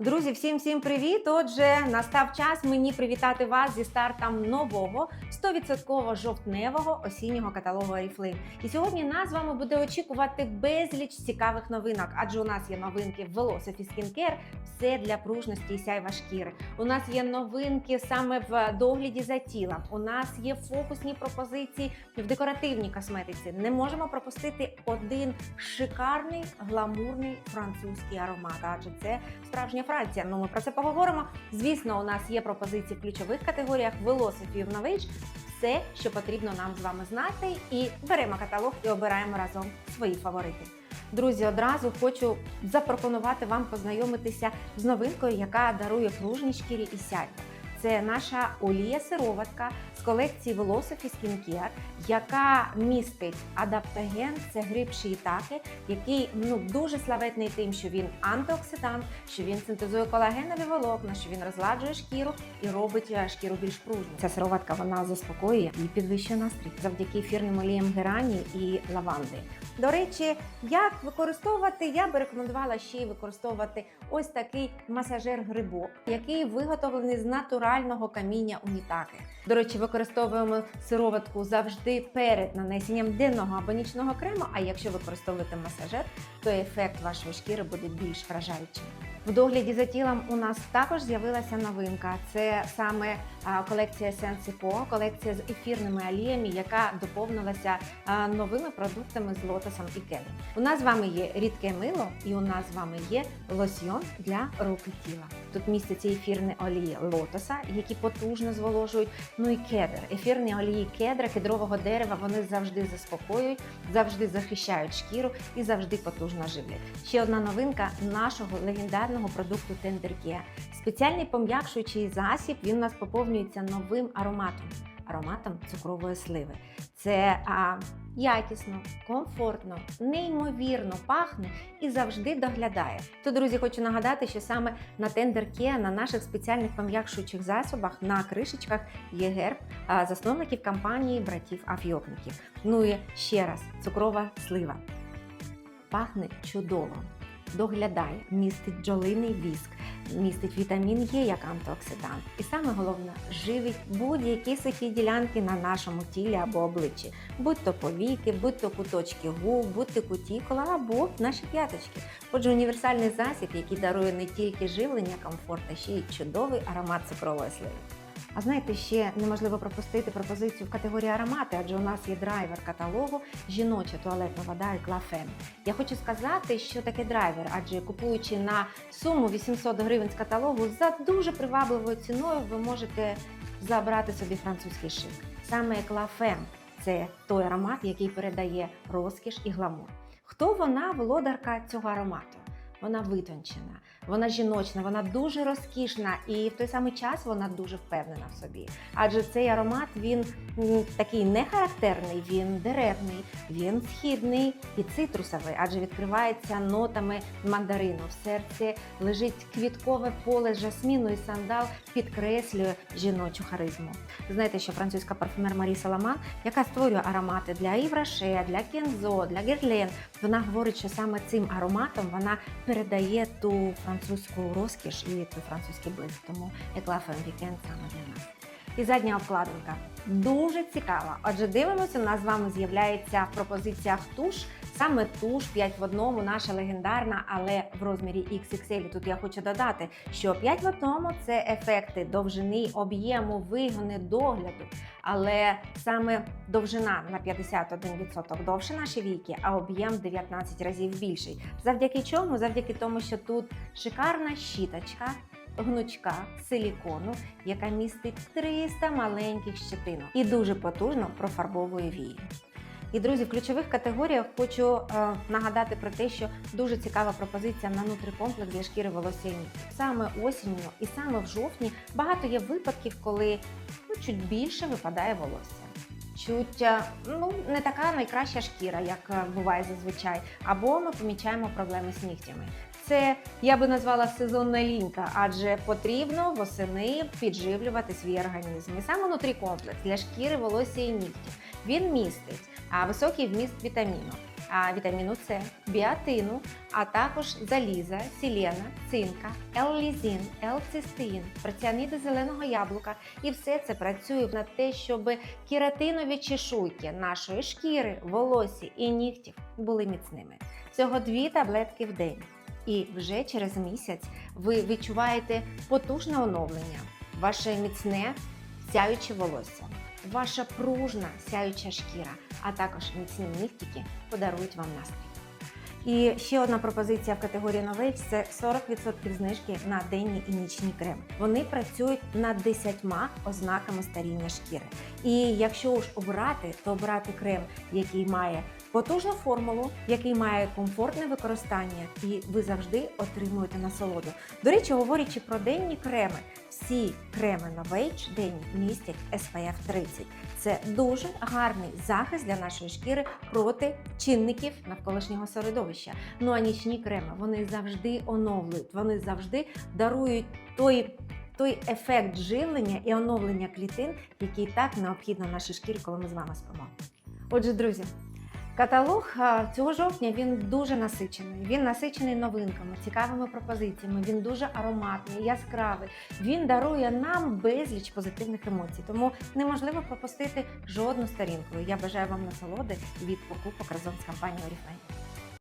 Друзі, всім всім привіт! Отже, настав час мені привітати вас зі стартом нового 100% жовтневого осіннього каталогу Oriflame. І сьогодні нас з вами буде очікувати безліч цікавих новинок, адже у нас є новинки в Velocity Skincare, все для пружності і сяйва шкіри. У нас є новинки саме в догляді за тілом. У нас є фокусні пропозиції в декоративній косметиці. Не можемо пропустити один шикарний гламурний французький аромат, адже це справжня Франція. Ну ми про це поговоримо. Звісно, у нас є пропозиції в ключових категоріях Velocity Novage. Все, що потрібно нам з вами знати, і беремо каталог і обираємо разом свої фаворити. Друзі, одразу хочу запропонувати вам познайомитися з новинкою, яка дарує пружній шкірі і сяйво. Це наша олія сироватка з колекції Velocity Skincare, яка містить адаптоген, це гриб шиїтаке, який ну дуже славетний тим, що він антиоксидант, що він синтезує колагенові волокна, що він розладжує шкіру і робить е, шкіру більш пружною. Ця сироватка вона заспокоює і підвищує настрій завдяки ефірним оліям герані і лаванди. До речі, як використовувати, я би рекомендувала ще й використовувати ось такий масажер грибок, який виготовлений з натурального каміння унітаки. До речі, використовуємо сироватку завжди перед нанесенням денного або нічного крему. А якщо використовувати масажер, то ефект вашої шкіри буде більш вражаючим. В догляді за тілом у нас також з'явилася новинка. Це саме колекція Sensipo, колекція з ефірними оліями, яка доповнилася новими продуктами з лотосом і кедром. У нас з вами є рідке мило, і у нас з вами є лосьйон для рук і тіла. Тут містяться ефірні олії лотоса, які потужно зволожують. Ну і кедр. Ефірні олії кедра, кедрового дерева вони завжди заспокоюють, завжди захищають шкіру і завжди потужно живлять. Ще одна новинка нашого легендарного продукту Тендеркія. Спеціальний пом'якшуючий засіб він у нас поповнюється новим ароматом. Ароматом цукрової сливи. Це а, якісно, комфортно, неймовірно пахне і завжди доглядає. То, друзі, хочу нагадати, що саме на Care, на наших спеціальних пом'якшуючих засобах, на кришечках є герб а, засновників компанії братів Афйокників. Ну і ще раз, цукрова слива. Пахне чудово. Доглядає, містить бджолиний віск, містить вітамін Е як антиоксидант. І саме головне, живить будь-які сухі ділянки на нашому тілі або обличчі, будь то повіки, будь то куточки губ, будь то кутікула або наші п'яточки. Отже, універсальний засіб, який дарує не тільки живлення, комфорт, а ще й чудовий аромат цукрової сливи. А знаєте, ще неможливо пропустити пропозицію в категорії аромати, адже у нас є драйвер каталогу жіноча туалетна вода і клафен. Я хочу сказати, що таке драйвер, адже купуючи на суму 800 гривень з каталогу за дуже привабливою ціною, ви можете забрати собі французький шик. Саме клафен це той аромат, який передає розкіш і гламур. Хто вона, володарка цього аромату? Вона витончена, вона жіночна, вона дуже розкішна і в той самий час вона дуже впевнена в собі. Адже цей аромат він такий не характерний, він деревний, він східний і цитрусовий, адже відкривається нотами мандарину. В серці лежить квіткове поле жасміну і сандал підкреслює жіночу харизму. Знаєте, що французька парфюмер Марі Саламан, яка створює аромати для Івраше, для Кензо, для Герлен, вона говорить, що саме цим ароматом вона передає ту французьку розкіш і той французький блиск. Тому Еклафен Вікенд саме для нас. І задня обкладинка дуже цікава. Отже, дивимося, у нас з вами з'являється в пропозиціях туш. Саме туш 5 в одному, наша легендарна, але в розмірі XXL. Тут я хочу додати, що 5 в одному це ефекти довжини, об'єму, вигони, догляду. Але саме довжина на 51% довше наші віки, а об'єм 19 разів більший. Завдяки чому? Завдяки тому, що тут шикарна щіточка, гнучка силікону, яка містить 300 маленьких щетинок і дуже потужно профарбовує вії. І друзі, в ключових категоріях хочу е, нагадати про те, що дуже цікава пропозиція на нутрикомплекс для шкіри волосся і. Саме осінню і саме в жовтні багато є випадків, коли ну, чуть більше випадає волосся. Чуть е, ну не така найкраща шкіра, як е, буває зазвичай, або ми помічаємо проблеми з нігтями. Це я би назвала сезонна лінька, адже потрібно восени підживлювати свій організм. І саме нутрікомплекс для шкіри, волосся і нігтів. Він містить високий вміст вітаміну, вітаміну С, біотину, а також заліза, сілена, цинка, L-лізин, L-цистеїн, зеленого яблука. І все це працює на те, щоб кератинові чешуйки нашої шкіри, волосся і нігтів були міцними. Всього дві таблетки в день. І вже через місяць ви відчуваєте потужне оновлення, ваше міцне сяюче волосся, ваша пружна сяюча шкіра, а також міцні нігтики подарують вам настрій. І ще одна пропозиція в категорії новий це 40% знижки на денні і нічні креми. Вони працюють над 10 ознаками старіння шкіри. І якщо ж обрати, то обрати крем, який має потужну формулу, який має комфортне використання, і ви завжди отримуєте насолоду. До речі, говорячи про денні креми, всі креми Novage денні містять SPF 30. Це дуже гарний захист для нашої шкіри проти чинників навколишнього середовища. Ну а нічні креми вони завжди оновлюють, вони завжди дарують той. Той ефект живлення і оновлення клітин, який так необхідно нашій шкірі, коли ми з вами спимо. Отже, друзі, каталог цього жовтня він дуже насичений. Він насичений новинками, цікавими пропозиціями. Він дуже ароматний, яскравий. Він дарує нам безліч позитивних емоцій. Тому неможливо пропустити жодну сторінку. Я бажаю вам насолоди від покупок разом з компанією Oriflame.